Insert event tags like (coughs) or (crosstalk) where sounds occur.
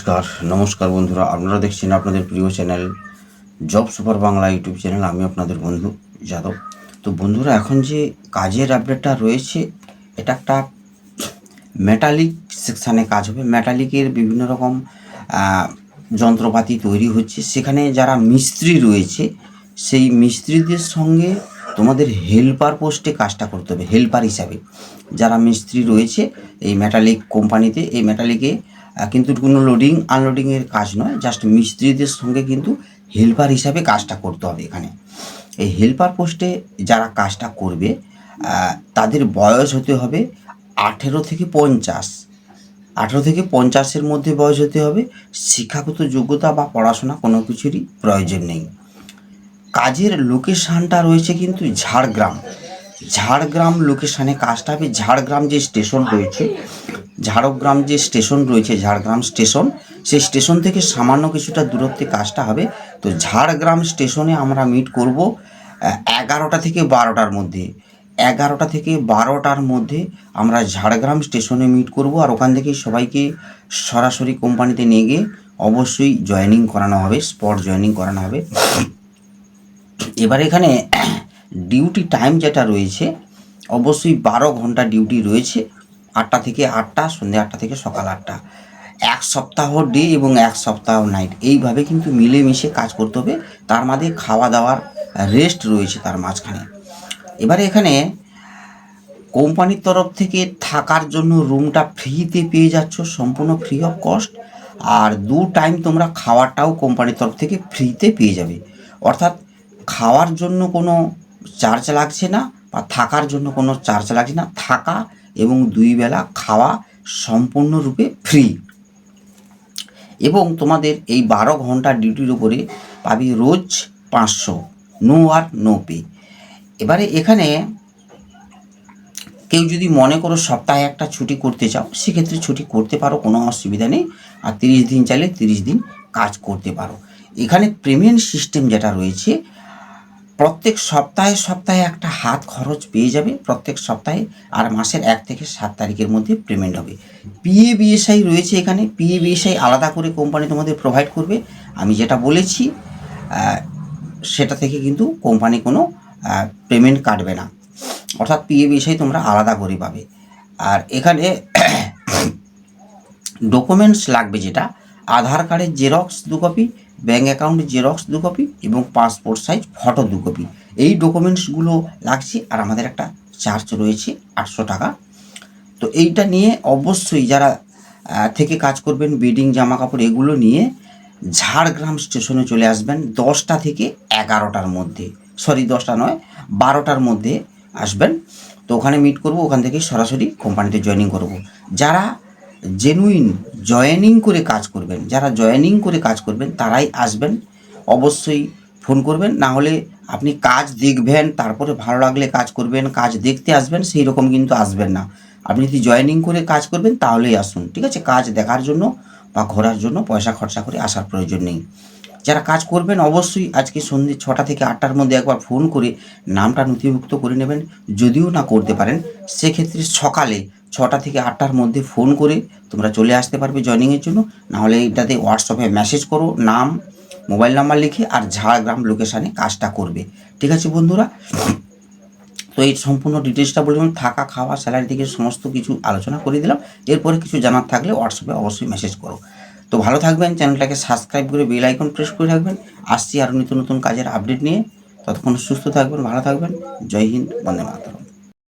নমস্কার নমস্কার বন্ধুরা। আপনারা দেখছেন আপনাদের প্রিয় channel job super Bangla YouTube channel. আমি আপনাদের বন্ধু যাদব। তো বন্ধুরা, এখন যে কাজের আপডেটটা রয়েছে, এটা একটা মেটালিক সেকশানে কাজ হবে। মেটালিকের বিভিন্ন রকম যন্ত্রপাতি তৈরি হচ্ছে। সেখানে যারা মিস্ত্রি রয়েছে, সেই মিস্ত্রিদের সঙ্গে তোমাদের হেল্পার পোস্টে কাজটা করতে হবে। হেল্পার হিসাবে যারা মিস্ত্রি রয়েছে, এই মেটালিক কোম্পানিতে এই মেটালিকে কিন্তু কোনো লোডিং আনলোডিংয়ের কাজ নয় জাস্ট মিস্ত্রিদের সঙ্গে কিন্তু হেল্পার হিসাবে কাজটা করতে হবে এখানে। এই হেল্পার পোস্টে যারা কাজটা করবে তাদের বয়স হতে হবে আঠেরো থেকে পঞ্চাশ। আঠেরো থেকে পঞ্চাশের মধ্যে বয়স হতে হবে, শিক্ষাগত যোগ্যতা বা পড়াশোনা কোনো কিছুরই প্রয়োজন নেই। কাজের লোকেশানটা রয়েছে কিন্তু ঝাড়গ্রাম। ঝাড়গ্রাম লোকেশানে কাজটা হবে, ঝাড়গ্রাম যে স্টেশন রয়েছে ঝাড়গ্রাম যে স্টেশন রয়েছে, ঝাড়গ্রাম স্টেশন, সেই স্টেশন থেকে সামান্য কিছুটা দূরত্বে কাজটা হবে। তো ঝাড়গ্রাম স্টেশনে আমরা মিট করব এগারোটা থেকে বারোটার মধ্যে। এগারোটা থেকে বারোটার মধ্যে আমরা ঝাড়গ্রাম স্টেশনে মিট করব আর ওখান থেকেই সবাইকে সরাসরি কোম্পানিতে নিয়ে গিয়ে অবশ্যই জয়েনিং করানো হবে স্পট জয়েনিং করানো হবে। এবার এখানে ডিউটি টাইম যেটা রয়েছে, অবশ্যই বারো ঘণ্টা ডিউটি রয়েছে। আটটা থেকে আটটা, সন্ধ্যে আটটা থেকে সকাল আটটা। এক সপ্তাহ ডে এবং এক সপ্তাহ নাইট। এইভাবে কিন্তু মিলেমিশে কাজ করতে হবে। তার মাঝে খাওয়া দাওয়ার রেস্ট রয়েছে তার মাঝখানে। এবারে এখানে কোম্পানির তরফ থেকে থাকার জন্য রুমটা ফ্রিতে পেয়ে যাচ্ছ, সম্পূর্ণ ফ্রি অফ কস্ট আর দু টাইম তোমরা খাওয়াটাও কোম্পানির তরফ থেকে ফ্রিতে পেয়ে যাবে। অর্থাৎ খাওয়ার জন্য কোনো চার্জ লাগছে না বা থাকার জন্য কোনো চার্জ লাগছে না। থাকা এবং দুই বেলা খাওয়া সম্পূর্ণরূপে ফ্রি এবং তোমাদের এই বারো ঘণ্টা ডিউটির উপরে পাবি রোজ পাঁচশো। নো আর নো পে এবারে এখানে কেউ যদি মনে করো সপ্তাহে একটা ছুটি করতে চাও, সেক্ষেত্রে ছুটি করতে পারো, কোনো অসুবিধা নেই। আর তিরিশ দিন চাইলে তিরিশ দিন কাজ করতে পারো। এখানে পেমেন্ট সিস্টেম যেটা রয়েছে প্রত্যেক সপ্তাহে সপ্তাহে একটা হাত খরচ পেয়ে যাবে, প্রত্যেক সপ্তাহে আর মাসের এক থেকে সাত তারিখের মধ্যে পেমেন্ট হবে। পিএ বিএসআই রয়েছে এখানে পিএ বিএসআই আলাদা করে কোম্পানি তোমাদের প্রোভাইড করবে। আমি যেটা বলেছি সেটা থেকে কিন্তু কোম্পানি কোনো পেমেন্ট কাটবে না। অর্থাৎ পিএ বিএসআই তোমরা আলাদা করে পাবে। আর এখানে (coughs) ডকুমেন্টস লাগবে যেটা, আধার কার্ডের জেরক্স দু কপি ব্যাঙ্ক অ্যাকাউন্টের জেরক্স দু কপি এবং পাসপোর্ট সাইজ ফটো দু কপি এই ডকুমেন্টসগুলো লাগছে আর আমাদের একটা চার্জ রয়েছে আটশো টাকা। তো এইটা নিয়ে অবশ্যই যারা থেকে কাজ করবেন বেডিং জামা কাপড় এগুলো নিয়ে ঝাড়গ্রাম স্টেশনে চলে আসবেন দশটা থেকে এগারোটার মধ্যে। সরি দশটা নয়, বারোটার মধ্যে আসবেন। তো ওখানে মিট করব, ওখান থেকে সরাসরি কোম্পানিতে জয়েনিং করব। যারা জেনুইন জয়েনিং করে কাজ করবেন। যারা জয়েনিং করে কাজ করবেন, তারাই আসবেন, অবশ্যই ফোন করবেন। না হলে আপনি কাজ দেখবেন, তারপরে ভালো লাগলে কাজ করবেন, কাজ দেখতে আসবেন, সেই রকম কিন্তু আসবেন না। আপনি যদি জয়েনিং করে কাজ করবেন, তাহলেই আসুন, ঠিক আছে? কাজ দেখার জন্য বা ঘোরার জন্য পয়সা খরচা করে আসার প্রয়োজন নেই। যারা কাজ করবেন অবশ্যই আজকে সন্ধ্যে ছটা থেকে আটটার মধ্যে একবার ফোন করে নামটা নথিভুক্ত করে নেবেন। যদিও না করতে পারেন, সেক্ষেত্রে সকালে ছটা থেকে আটটার মধ্যে ফোন করে তোমরা চলে আসতে পারবে জয়নিংয়ের জন্য। নাহলে এটাতে হোয়াটসঅ্যাপে মেসেজ করো, নাম মোবাইল নাম্বার লিখে আর ঝাড়গ্রাম লোকেশানে কাজটা করবে। ঠিক আছে বন্ধুরা? তো এই সম্পূর্ণ ডিটেলসটা বললাম থাকা, খাওয়া স্যালারি থেকে সমস্ত কিছু আলোচনা করে দিলাম। এরপরে কিছু জানার থাকলে হোয়াটসঅ্যাপে অবশ্যই মেসেজ করো। তো ভালো থাকবেন, চ্যানেলটাকে সাবস্ক্রাইব করে বেল আইকন প্রেস করে রাখবেন। আসছি আরও নতুন নতুন কাজের আপডেট নিয়ে। ততক্ষণ সুস্থ থাকবেন, ভালো থাকবেন। জয় হিন্দ, বন্দে মাতরম।